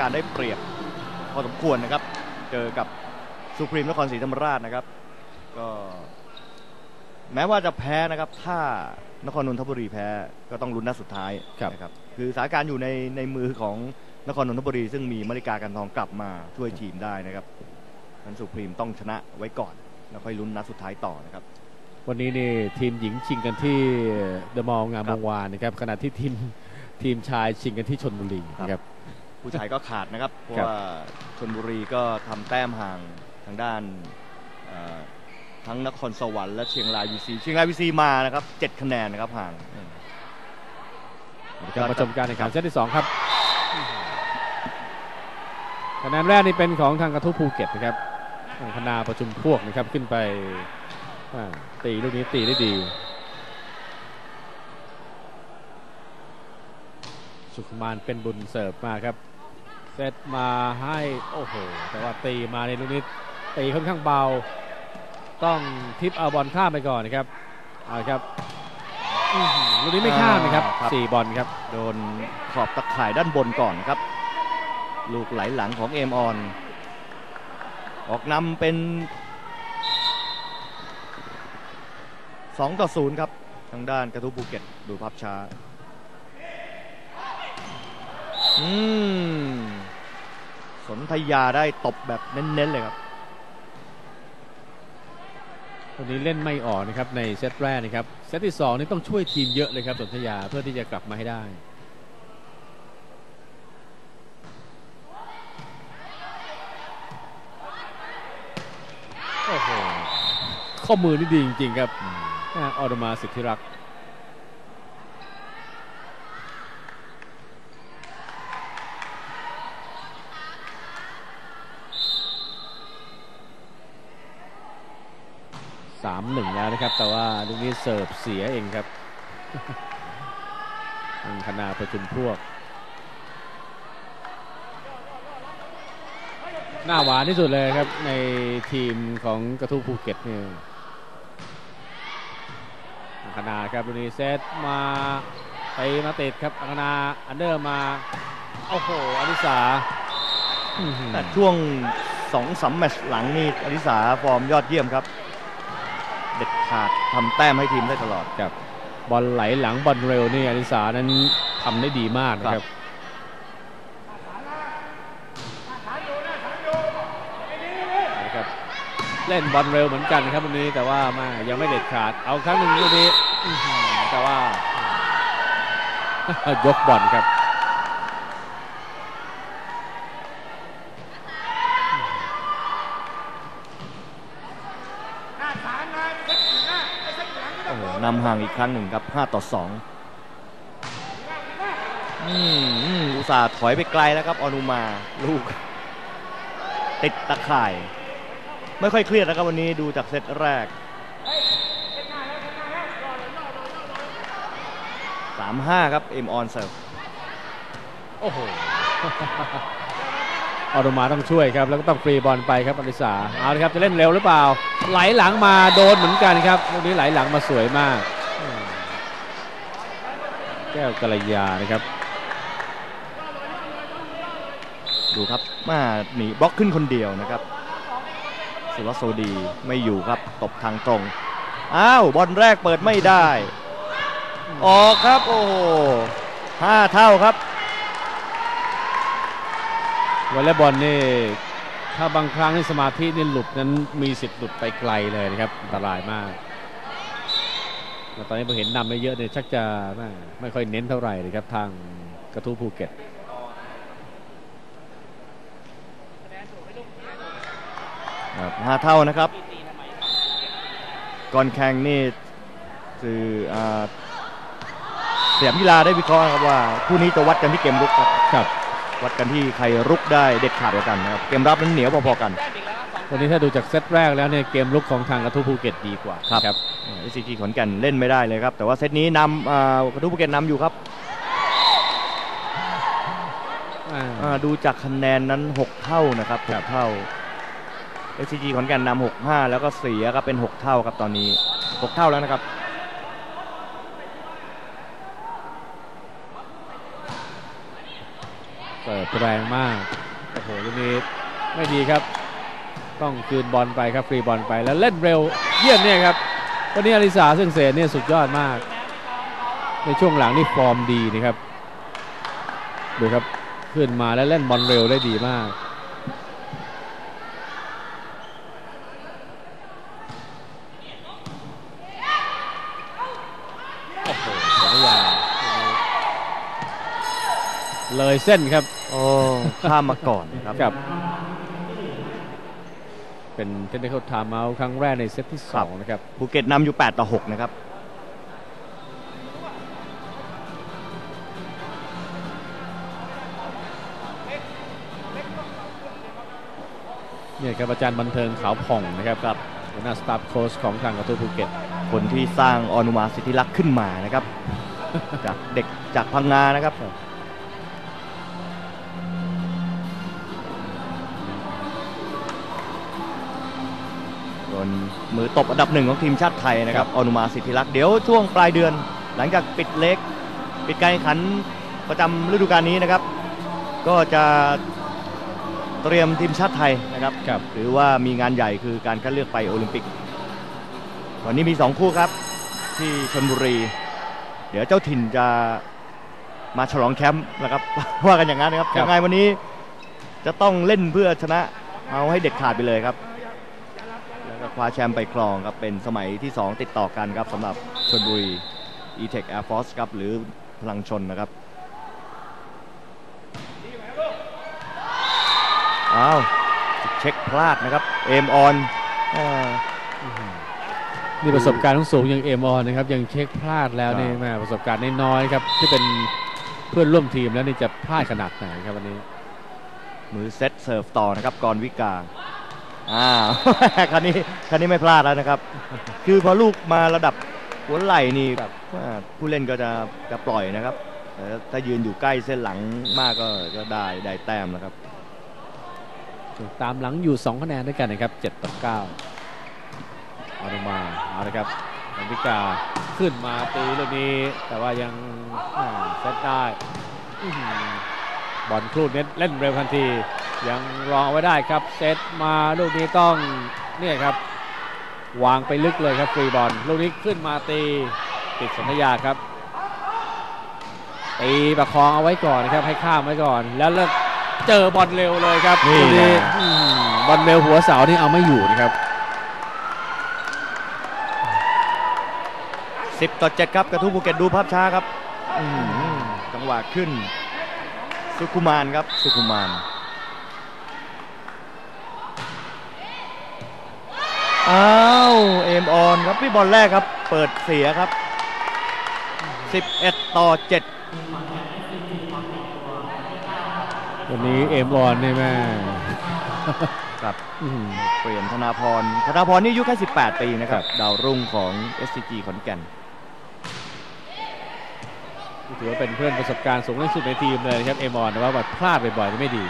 การได้เปรียบพอสมควรนะครับ เจอกับสุพรีมนครศรีธรรมราชนะครับ ก็แม้ว่าจะแพ้นะครับ ถ้านครนนทบุรีแพ้ก็ต้องลุ้นนัดสุดท้ายครับนะครับ คือสถานการณ์อยู่ในในมือของนครนนทบุรี ซึ่งมีมาริกากันทองกลับมาช่วยทีมได้นะครับนั้นสุพรีมต้องชนะไว้ก่อน แล้วค่อยลุ้นนัดสุดท้ายต่อนะครับ วันนี้นี่ทีมหญิงชิงกันที่เดอะมอลล์งามครัวบงวานนะครับขณะที่ทีมทีมชายชิงกันที่ชนบุรีนะครับ ผู้ชายก็ขาดนะครับ เพราะครับว่าชนบุรีก็ทำแต้มห่างทางด้านเอ่อทั้งนครสวรรค์และเชียงรายวีซีเชียงรายวีซีมานะครับเจ็ดคะแนนนะครับห่างการมาชมการแข่งขันเซตที่สองครับคะแนนแรกนี่เป็นของทางกระทู้ภูเก็ตนะครับทางคณาประชุมพวกนะครับขึ้นไปอ่าตีลูกนี้ตีได้ดี สุขมานเป็นบุญเสิร์ฟมาครับ เซตมาให้โอ้โหแต่ว่าตีมาในลูกนี้ตีค่อนข้างเบา ต้องทิปเอาบอลข้ามไปก่อนนะครับเอาครับอื้อหือลูกนี้ไม่ข้ามนะครับอ่าครับ สี่บอลครับ โดนขอบตะข่ายด้านบนก่อนครับ ลูกไหลหลังของเอมออน ออกนำเป็น 2 ต่อ 0 ครับ ทางด้านกระทู้ภูเก็ต ดูภาพช้า อืม สนธยาได้ตบแบบเน้นๆเลยครับวันนี้เล่นไม่ออกนะครับในเซตแรกนะครับเซตที่สองนี่ต้องช่วยทีมเยอะเลยครับสนธยาเพื่อที่จะกลับมาให้ได้โอ้โหข้อมือนี่ดีจริงๆครับอ่าออดมาสิทธิรักษ์ สามหนึ่งแล้วนะครับ แต่ว่าลูกนี้เสิร์ฟเสียเองครับทางคณาประชุมพวก หน้าหวานที่สุดเลยครับในทีมของกระทู้ภูเก็ตเนี่ยอังคณาครับลูกนี้เซตมาไปมาติดครับอังคณาอันเดอร์มาโอ้โหอนิสาแต่ช่วงสองสามแมตช์หลังนี่อนิสาฟอร์มยอดเยี่ยมครับ ขาดทำแต้มให้ทีมได้ตลอดครับบอลไหลหลังบอลเร็วนี่อนิสานั้นทำได้ดีมากนะครับนะครับเล่นบอลเร็วเหมือนกันครับวันนี้แต่ว่าไมายังไม่เด็ดขาดเอาครั้งหนึ่งลูกนี้อื้อหือแต่ว่ายกบอลครับ โอ้โห นำห่างอีกครั้งหนึ่งครับ 5 ต่อ 2 อืมอืมอุตส่าห์ถอยไปไกลแล้วครับออนุมาลูก ติดตะข่าย ไม่ค่อยเครียดนะครับวันนี้ดูจากเซตแรก 3-5 ครับ เอ็มออนเซิร์ฟโอ้โห ออโตมาต้องช่วยครับแล้วก็ต้องฟรีบอลไปครับอนิสาเอาเลยครับจะเล่นเร็วหรือเปล่า ไหลหลังมาโดนเหมือนกันครับลูกนี้ไหลหลังมาสวยมาก แก้วกัลยานะครับ ดูครับมาหนีบล็อกขึ้นคนเดียวนะครับสุรโซดีไม่อยู่ครับตบทางตรงอ้าวบอลแรกเปิดไม่ได้ ออกครับโอ้ห้าเท่าครับ วอลเลย์บอลนี่ถ้าบางครั้งที่สมาธินี่หลุดนั้นมีสิทธิ์หลุดไปไกลเลยนะครับอันตรายมากแล้วตอนนี้พอเห็นนำไปเยอะเนี่ยชักจะไม่ไม่ค่อยเน้นเท่าไหร่เลยครับทางกระทู้ภูเก็ตครับห้าเท่านะครับ ก่อนแข่งนี่คืออ่าเสียมกีฬาได้วิเคราะห์ครับว่าคู่นี้จะวัดกันที่เกมรุกครับครับ วัดกันที่ใครรุกได้เด็ดขาดกว่ากันนะครับเกมรับนั้นเหนียวพอๆกัน วันนี้ถ้าดูจากเซตแรกแล้วเนี่ยเกมลุกของทางกระทู้ภูเก็ตดีกว่าครับครับเอซีจีขอนแก่นเล่นไม่ได้เลยครับ แต่ว่าเซตนี้นำอ่ากระทู้ภูเก็ตนำอยู่ครับอ่าอ่าดูจากคะแนนนั้น 6 เท่านะครับหกเท่า SCG ขอนแก่นนำหกห้าแล้วก็เสียครับเป็น 6 เท่าครับตอนนี้ 6 เท่าแล้วนะครับ เสิร์ฟ ด แรงมาก โอ้โหลูกนี้ไม่ดีครับ ต้องคืนบอลไปครับฟรีบอลไปแล้วเล่นเร็วเยี่ยมเนี่ยครับวันนี้อลิสาซึ่งเสนเนี่ยสุดยอดมาก ในช่วงหลังนี่ฟอร์มดีนะครับดูครับขึ้นมาแล้วเล่นบอลเร็วได้ดีมาก โอ้โหสัญญา เลยเส้นครับ โอ้ข้ามมาก่อนนะครับกับ เป็นเทคนิคอลไทม์เอาครั้งแรกในเซตที่2นะครับภูเก็ตนำอยู่ 8 ต่อ 6 นะครับเนี่ยครับอาจารย์บันเทิงขาวผ่องนะครับกับหัวหน้าสตาฟโค้ชของทางกระทู้ภูเก็ต คนที่สร้างออนุมาสิทธิลักษณ์ขึ้นมานะครับ จากเด็กจากพังงานะครับ ส่วนมือตบอันดับหนึ่งของทีมชาติไทยนะครับออนุมาสิทธิลักษณ์เดี๋ยวช่วงปลายเดือน หลังจากปิดเล็ก ปิดการแข่งขันประจำฤดูกาลนี้นะครับ ก็จะเตรียมทีมชาติไทยนะครับครับหรือว่ามีงานใหญ่คือการคัดเลือกไปโอลิมปิก วันนี้มี 2 คู่ครับ ที่ชนบุรี เดี๋ยวเจ้าถิ่นจะมาฉลองแชมป์นะครับ ว่ากันอย่างนั้นนะครับครับยังไงวันนี้จะต้องเล่นเพื่อชนะเอาให้เด็ดขาดไปเลยครับแล้วก็ คว้าแชมป์ไปครองครับเป็นสมัยที่ 2 ติดต่อกันครับสำหรับชนบุรี e-tech air force ครับหรือพลังชนนะครับอ้าวเช็คพลาดนะครับเอมออนอ่านี่ประสบการณ์ทั้งสูงอย่างเอมออนนะครับยังเช็คพลาดแล้วนี่ครับแม่ประสบการณ์น้อยๆครับที่เป็นเพื่อนร่วมทีมแล้วนี่จะพลาดขนาดไหนครับวันนี้ มือเซตเสิร์ฟต่อนะครับกรวิกา อ้าวคันนี้คันนี้ไม่พลาดแล้วนะครับ คือพอลูกมาระดับหัวไหล่นี่ครับอ่าผู้เล่นก็จะจะปล่อยนะครับแต่ถ้ายืนอยู่ใกล้เส้นหลังมากก็ก็ได้ได้แต้มนะครับ ตามหลังอยู่ 2 คะแนนด้วยกันนะครับ7ต่อ9เอาลงมาเอาละครับอเมริกาขึ้นมาตีลูกนี้ แต่ว่ายังอ่าเซตได้อื้อหือ บอลคลูดเน็ตเล่นเร็วทันที ยังรองเอาไว้ได้ครับ เซตมาลูกนี้ต้องเนี่ยครับ วางไปลึกเลยครับฟรีบอลลูกนี้ขึ้นมาตีติดสัญญาครับตีประคองเอาไว้ก่อนนะครับให้ข้ามไว้ก่อน แล้วเลิกเจอบอลเร็วเลยครับนี่ลูกนะอื้อหือบอลเร็วหัวเสานี่เอาไม่อยู่นะครับ10 ต่อ 7 ครับ กระทู้ภูเก็ตดูภาพช้าครับอื้อหือจังหวะขึ้น สุคุมานครับ สุคุมานอ้าวเอมออนครับพี่บอลแรกครับ เปิดเสียครับ 11 ต่อ 7 วันนี้เอมออนนี่แม่ครับอื้อหือเปลี่ยนธนาพรธนาพรนี่อายุแค่ 18 ปีนะครับ ดาวรุ่งของ SCG ขอนแก่น ถือว่าเป็นเพื่อนประสบการณ์สูงที่สุดในทีมเลยนะครับเอมออนแต่ว่าแบบพลาดบ่อยๆนี่ไม่ดี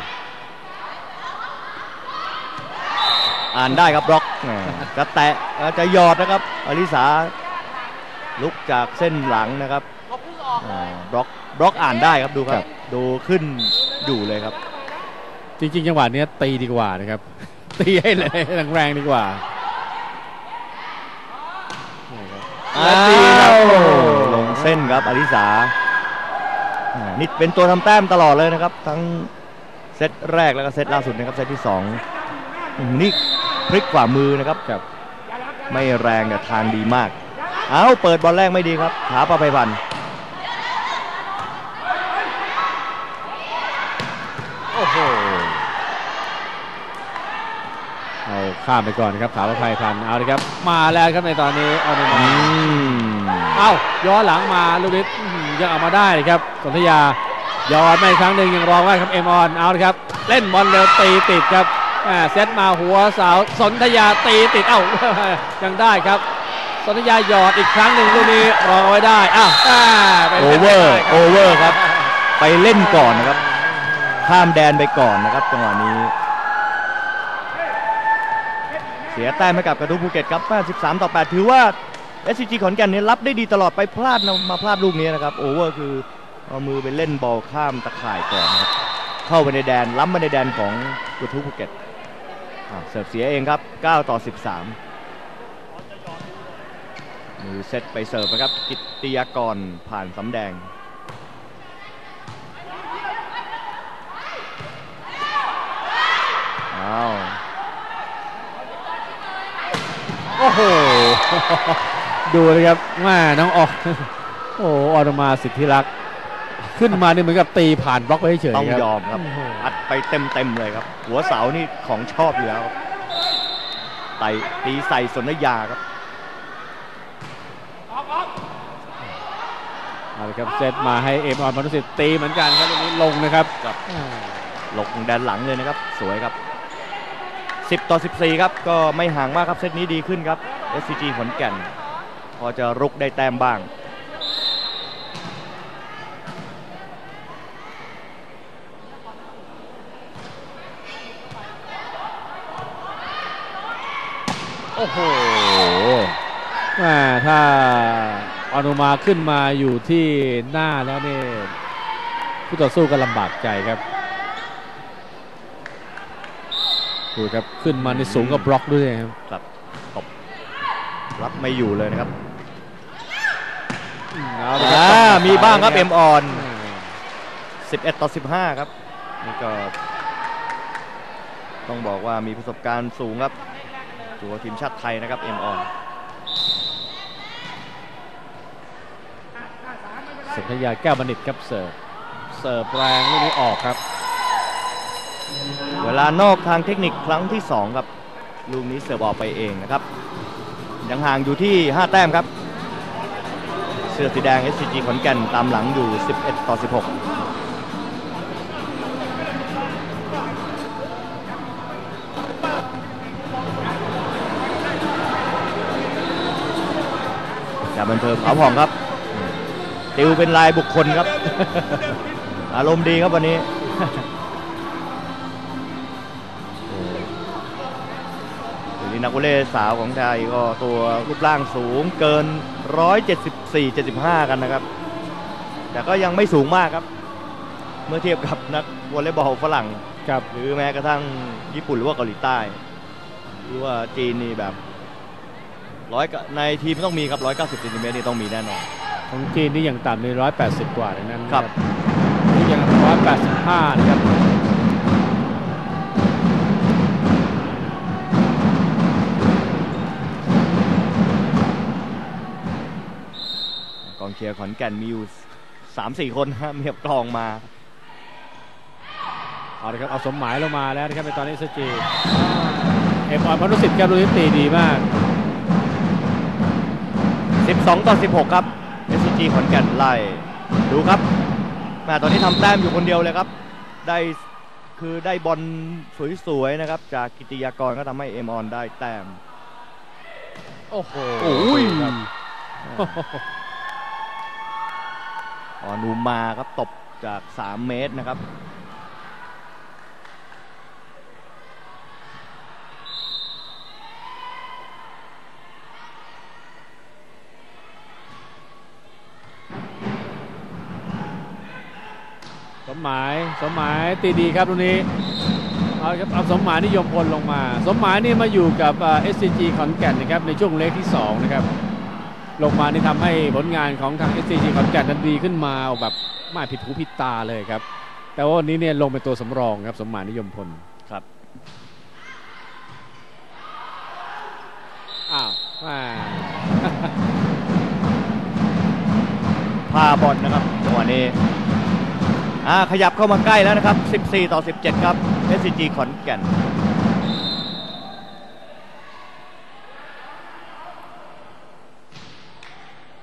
อ่านได้ครับบล็อกแหมจะแตะจะหยอดนะครับอลิสาลุกจากเส้นหลังนะครับอ่าบล็อกบล็อกอ่านได้ครับดูคครัรับบดูขึ้นอยู่เลยครับ จริงๆจังหวะเนี้ยตีดีกว่านะครับ ตีให้เลยแรงๆดีกว่านี่ครับและดีครับอ้าวลงเส้นครับอลิสา อ่านี่เป็นตัวทำแต้มตลอดเลยนะครับ ทั้งเซตแรกแล้วก็เซตล่าสุดนะครับเซตที่สองอืมนี่พลิกฝ่ามือนะครับครับ ไม่แรงแต่ทางดีมาก เอาเปิดบอลแรกไม่ดีครับขาประภัยพันธ์โอ้โหเอาข้ามไปก่อนนะครับถาวรภัยพันธ์เอาเลยครับ มาแล้วครับในตอนนี้เอาในมาอืมเอ้าย้อนหลังมาลูกนิด อื้อหือยังเอามาได้เลยครับสนธยาย้อนมาอีกครั้งหนึ่งยังรองไว้ครับเอมออนเอาเลยครับ เล่นบอลเร็วตีติดครับอ่าเซตมาหัวเสาสนธยาตีติดเอ้ายังได้ครับสนธยาหยอดอีกครั้งหนึ่งลูกนี้รองเอาไว้ได้อ้าวอ่าป็นโอไปเวอร์ได้คโอเวอร์ครับ ไปเล่นก่อนนะครับ ข้ามแดนไปก่อนนะครับจังหวะนี้ เสียแต้มให้กับกระทู้ภูเก็ตครับ 13 ต่อ 8 ถือว่า SCG ขอนแก่นเนี่ยรับได้ดีตลอดไปพลาดนะมาพลาดลูกนี้นะครับโอเวอร์คือเอามือไปเล่นบอลข้ามตะข่ายก่อนครับเข้าไปในแดนล้ำมาในแดนของกุทูภูเก็ตเสิร์ฟเสียเองครับ 9 ต่อ 13 มือเซตไปเสิร์ฟนะครับ กิตติยากรผ่านสำแดง อ้าว โอ้โห ดูเลยครับแม่น้องออกโอ้ออนมาสิทธิรักษ์ขึ้นมานี่เหมือนกับตีผ่านบล็อกไปเฉยๆต้องครับยอมครับโโหอัดไปเต็มเต็มๆเลยครับ หัวเสานี่ของชอบอยู่แล้วครับไต่ตีใส่สนธยาครับเอาละครับเซตมาให้เอ็มออนมนุสิตตีเหมือนกันครับตรงนี้ลงนะครับครับอ่าหลกแดนหลังเลยนะครับ สวยครับ 10 ต่อ 14 ครับ ก็ไม่ห่างมากครับเซตนี้ดีขึ้นครับ SCG ขอนแก่น พอจะรุกได้แต้มบ้าง โอ้โหแม่ถ้าอนุมาขึ้นมาอยู่ที่หน้าแล้วเนี่ยผู้ต่อสู้ก็ลำบากใจครับดูครับ ขึ้นมาในสูงกับบล็อกด้วยครับครับตบรับไม่อยู่เลยนะครับเอาละครับอ่ามีบ้างครับเอ็มออนอืม11 ต่อ 15 ครับ นี่ก็ ต้องบอกว่ามีประสบการณ์สูงครับตัวทีมชาติไทยนะครับเอ็มออนสุนทยาแก้วบัณฑิตครับเสิร์ฟเสิร์ฟแรงลูกนี้ออกครับ เวลานอกทางเทคนิคครั้งที่ 2 ครับ ลูกนี้เสิร์ฟออกไปเองนะครับ ยังห่างอยู่ที่ 5 แต้มครับ เสื้อสีแดง SCG ขอนแก่นตามหลังอยู่ 11 ต่อ 16อย่าบันเทิงขาวผ่องครับ ติวเป็นลายบุคคลครับ อารมณ์ดีครับวันนี้นี้นักวอลเลย์สาวของไทยก็ตัวรูปร่างสูงเกิน 174 75 กันนะครับ แต่ก็ยังไม่สูงมากครับ เมื่อเทียบกับนักวอลเลย์บอลฝรั่งครับหรือแม้กระทั่งญี่ปุ่นหรือว่าเกาหลีใต้ หรือว่าจีนนี่แบบร้อยในทีมต้องมีครับ 190เซนติเมตรนี่ต้องมีแน่นอนของจีนนี่ยังต่ำใน180 กว่าดังนั้นครับนี่ยัง185 นะครับ องเชียร์ขอนแก่นมีอยู่สามสี่คนฮะเมียบกลองมาเอาละครับเอาสมหมายลงมาแล้วนะครับในตอนนี้สจีเอ็มออนพนุสิทธิ์ครับลูกนี้ตีดีมาก 12 ต่อ 16 ครับ SCG ขอนแก่นไล่ดูครับแม่ตอนนี้ทำแต้มอยู่คนเดียวเลยครับ ได้คือได้บอลสวยๆนะครับ จากกิติยากรก็ทำให้เอมออนได้แต้ม โอ้โหโออนูมาครับตบจาก 3 เมตรนะครับสมหมายสมหมายตีดีครับตรงนี้เอาครับเอาสมหมายนิยมพลลงมา สมหมายนี่มาอยู่กับเอสซีจีขอนแก่นนะครับในช่วงเล็กที่สองนะครับ ลงมานี่ทำให้ผลงานของทาง SCG ขอนแก่นนั้นดีขึ้นมาแบบไม่ผิดหูผิดตาเลยครับ แต่ว่าวันนี้เนี่ยลงเป็นตัวสำรองครับสมหมายนิยมพลครับอ้าวแม่พาบอลนะครับจังหวะนี้อ่าขยับเข้ามาใกล้แล้วนะครับ 14 ต่อ 17 ครับ SCG ขอนแก่น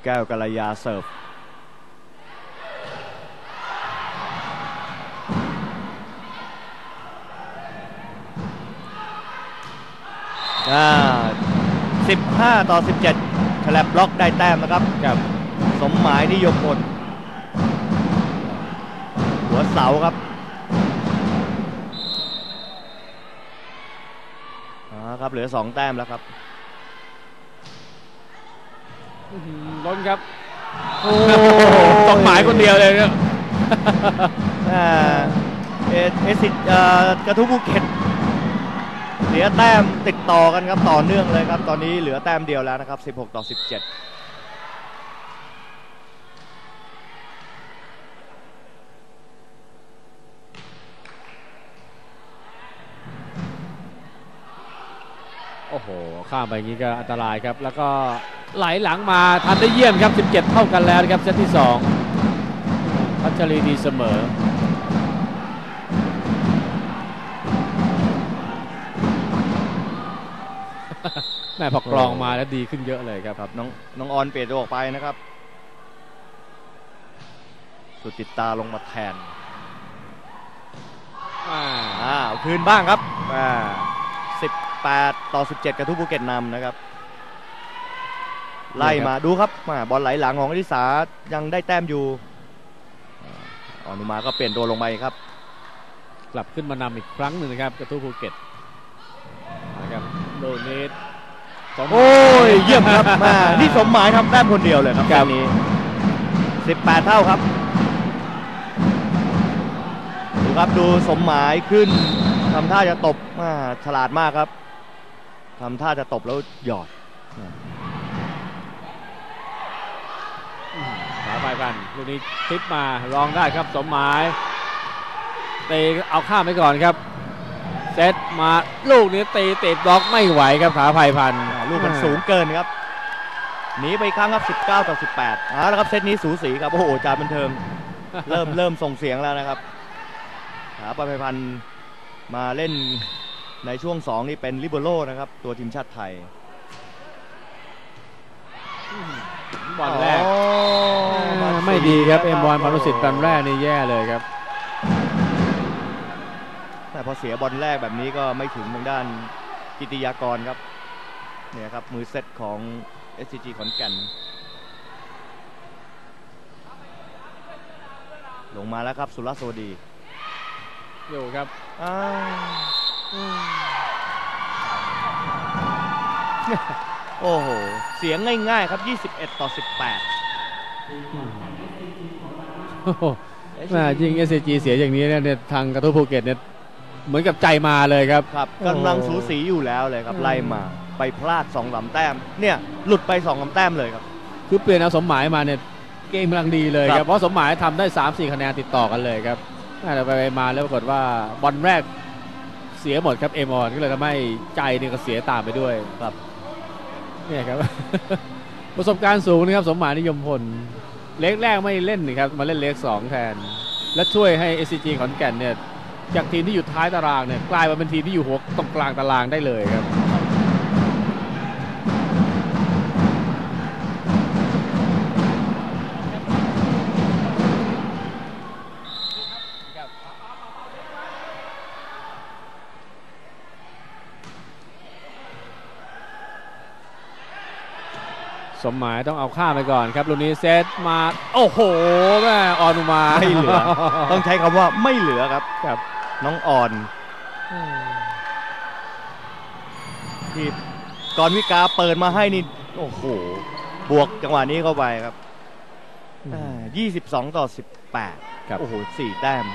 แก้วกัลยาเสิร์ฟอ่า15ต่อ17ฉลับบล็อกได้แต้มนะครับครับ สมหมายนิยมพลหัวเสาครับอ่าครับเหลือ2แต้มแล้วครับอื้อหือ ล้นครับสมหมายคนเดียวเลยครับอ่าเอเอสิเอ่อกระทู้ภูเก็ตเสียแต้มติดต่อกันครับต่อเนื่องเลยครับ ตอนนี้เหลือแต้มเดียวแล้วนะครับ 16 ต่อ 17โอ้โห ข้ามไปอย่างนี้ก็อันตรายครับ แล้วก็ ไหลหลังมาทำได้เยี่ยมครับ 17 เท่ากันแล้วนะครับเซตที่ 2 พัชรีดีเสมอ แม่พอกรองมาแล้วดีขึ้นเยอะเลยครับครับน้องน้องออนเปลี่ยนตัวออกไปนะครับสุดติดตาลงมาแทนอ่าอ่าเอาคืนบ้างครับอ่า18 ต่อ 17กระทู้ภูเก็ตนำนะครับ ไล่มาดูครับมาบอลไหลหลังของอดิสายังได้แต้มอยู่อ่าออนุมาก็เปลี่ยนตัวลงไปครับ กลับขึ้นมานำอีกครั้งหนึ่งนะครับกระทู้ภูเก็ตนะครับโดนิสสมโอ้ยเยี่ยมครับมานี่สมหมายทำแต้มคนเดียวเลยครับครับแต้มนี้ 18 เท่าครับดูครับดูสมหมายขึ้นทำท่าจะตบมาฉลาดมากครับทำท่าจะตบแล้วหยอด ขาไป กันลูกนี้คลิปมาลองได้ครับสมหมายเตะเอาข้ามไปก่อนครับเซตมาลูกนี้ตีติดบล็อกไม่ไหวครับขาภัยพันธ์อ่าลูกมันสูงเกินครับหนีไปอีกครั้งครับ 19 ต่อ 18เอาละครับเซตนี้สูสีครับโอ้โหจาบันเทิงเริ่มเริ่มส่งเสียงแล้วนะครับหาปภัยพันธ์มาเล่นในช่วง 2 นี่เป็นลิเบโรนะครับ ตัวทีมชาติไทยบอลแรกอ๋อ ไม่ดีครับเอ็มบอลพานุสิทธิ์แปมแรกนี่แย่เลยครับแต่พอเสียบอลแรกแบบนี้ก็ไม่ถึงทางด้านกิติยากรครับเนี่ยครับมือเซตของ SCG ขอนแก่น ลงมาแล้วครับสุรัสวดีอยู่ครับโอ้โห เสียงง่ายๆครับ 21 ต่อ 18 น่ายิงเอสจีเสียอย่างนี้เนี่ยทางกระทู้ภูเก็ตเนี่ยเหมือนกับใจมาเลยครับครับกำลังสูสีอยู่แล้วเลยครับไล่มาไปพลาดสองลำแต้ม เนี่ยหลุดไปสองลำแต้มเลยครับ คือเปลี่ยนเอาสมหมายมาเนี่ยเกมกำลังดีเลยครับเพราะสมหมายทำได้ 3 4 คะแนนติดต่อกันเลยครับแต่ไปมาแล้วปรากฏว่าบอลแรกเสียหมดครับเอมอนก็เลยทำให้ใจเนี่ยก็เสียตามไปด้วยครับเนี่ยครับ ประสบการณ์สูงนะครับสมหมายนิยมพล เล็กแรกไม่เล่นนะครับมาเล่นเล็กสองแทน และช่วยให้ SCG ขอนแก่นเนี่ยจากทีมที่อยู่ท้ายตารางเนี่ยกลายมาเป็นทีมที่อยู่หัวตรงกลางตารางได้เลยครับ สมหมายต้องเอาข้ามไปก่อนครับลูกนี้เซตมา โอ้โหแม่ออนุมาไม่เหลือ ต้องใช้คำว่าไม่เหลือครับครับน้องอ่อนที่ก่อนวิกาเปิดมาให้นี่ โอ้โห บวกจังหวะนี้เข้าไปครับอ่า22ต่อ18ครับโอ้โห4แต้ม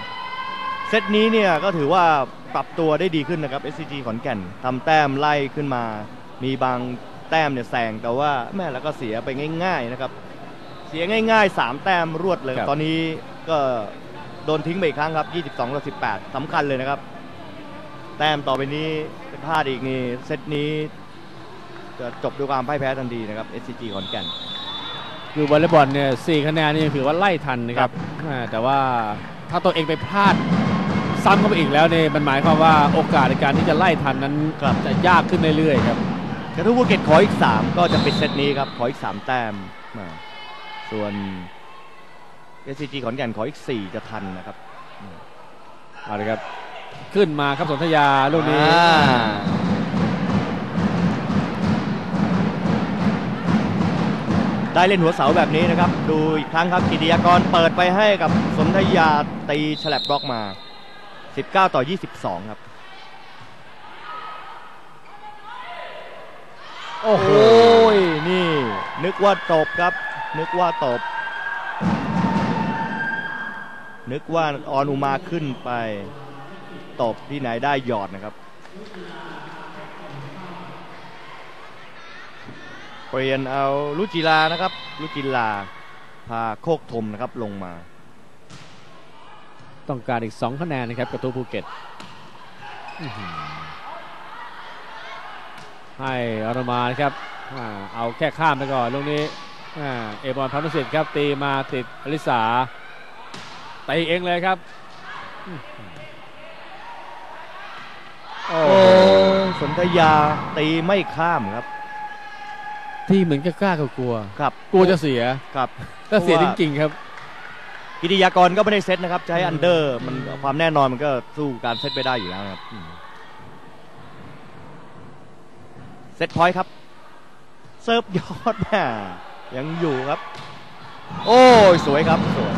เซตนี้เนี่ยก็ถือว่าปรับตัวได้ดีขึ้นนะครับ SCG ขอนแก่นทำแต้มไล่ขึ้นมา มีบาง แต้มเนี่ยแซงแต่ว่าแม่แล้วก็เสียไปง่าย ๆนะครับ เสียง่าย ๆ 3 แต้มรวดเลยครับตอนนี้ก็โดนทิ้งไปอีกครั้งครับ 22ต่อ18สำคัญเลยนะครับ แต้มต่อไปนี้พลาดอีกนี่เซตนี้จะจบด้วยความพ่ายแพ้ทันทีนะครับ SCG ขอนแก่น คือวอลเลย์บอลเนี่ยสี่คะแนนนี่ยังถือว่าไล่ทันนะครับอ่าแต่ว่าถ้าตัวเองไปพลาดซ้ำเข้าไปอีกแล้วเนี่ยมันหมายความว่าโอกาสในการที่จะไล่ทันนั้นครับจะยากขึ้นเรื่อยๆครับ กระทู้ภูเก็ตขออีก 3 ก็จะเป็นเซตนี้ครับ ขออีก 3 แต้มมาส่วน SCG ขอนแก่นขออีก 4 จะทันนะครับเอาเลยครับ ขึ้นมาครับสนธยาลูกนี้อ่าได้เล่นหัวเสาแบบนี้นะครับ ดูอีกครั้งครับกิติยากรเปิดไปให้กับสนธยาตีฉลับบล็อกมา 19 ต่อ 22 ครับ โอ้โหโอ้ยนี่ นึกว่าตบครับ นึกว่าตบ นึกว่าออนอุมาขึ้นไป ตบที่ไหนได้หยอดนะครับ เปลี่ยนเอาลุจิลานะครับ ลุจิลา พาโคกธมนะครับลงมา ต้องการอีก 2 คะแนนนะครับกระทู้ภูเก็ตอื้อหือ ให้อรมานะครับอ่าเอาแค่ข้ามไปก่อนลูกนี้อ่าเอบอลพันธุสิทธิ์ครับตีมาติดอลิสาตีเองเลยครับอื้อหือโอ้โอ้โหสนธยาตีไม่ข้ามครับ ที่เหมือนกับกล้ากลัวครับกลัวจะเสียครับแต่เสียเพจราะว่าริงๆครับกิติยากรก็ไม่ได้เซตนะครับจะให้อันเดอร์มันความแน่นอนมันก็สู้การเซตไปได้อยู่แล้วครับ เซตพอยต์ครับ เซิร์ฟยอดแม่ยังอยู่ครับ โอ้ย สวยครับสวย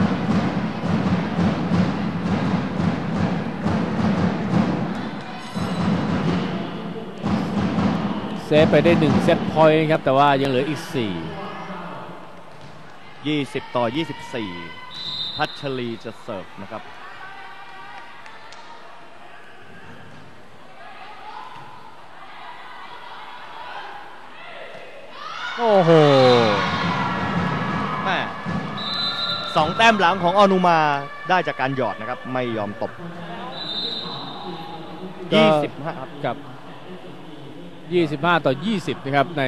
เซฟไปได้1เซตพอยต์ครับ แต่ว่ายังเหลืออีก20 ต่อ 24 พัชรีจะเสิร์ฟนะครับ โอ้โหแม่สองแต้มหลังของอนุมาได้จากการหยอดนะครับ ไม่ยอมตบ25ครับ กับ 25 ต่อ 20 นะครับใน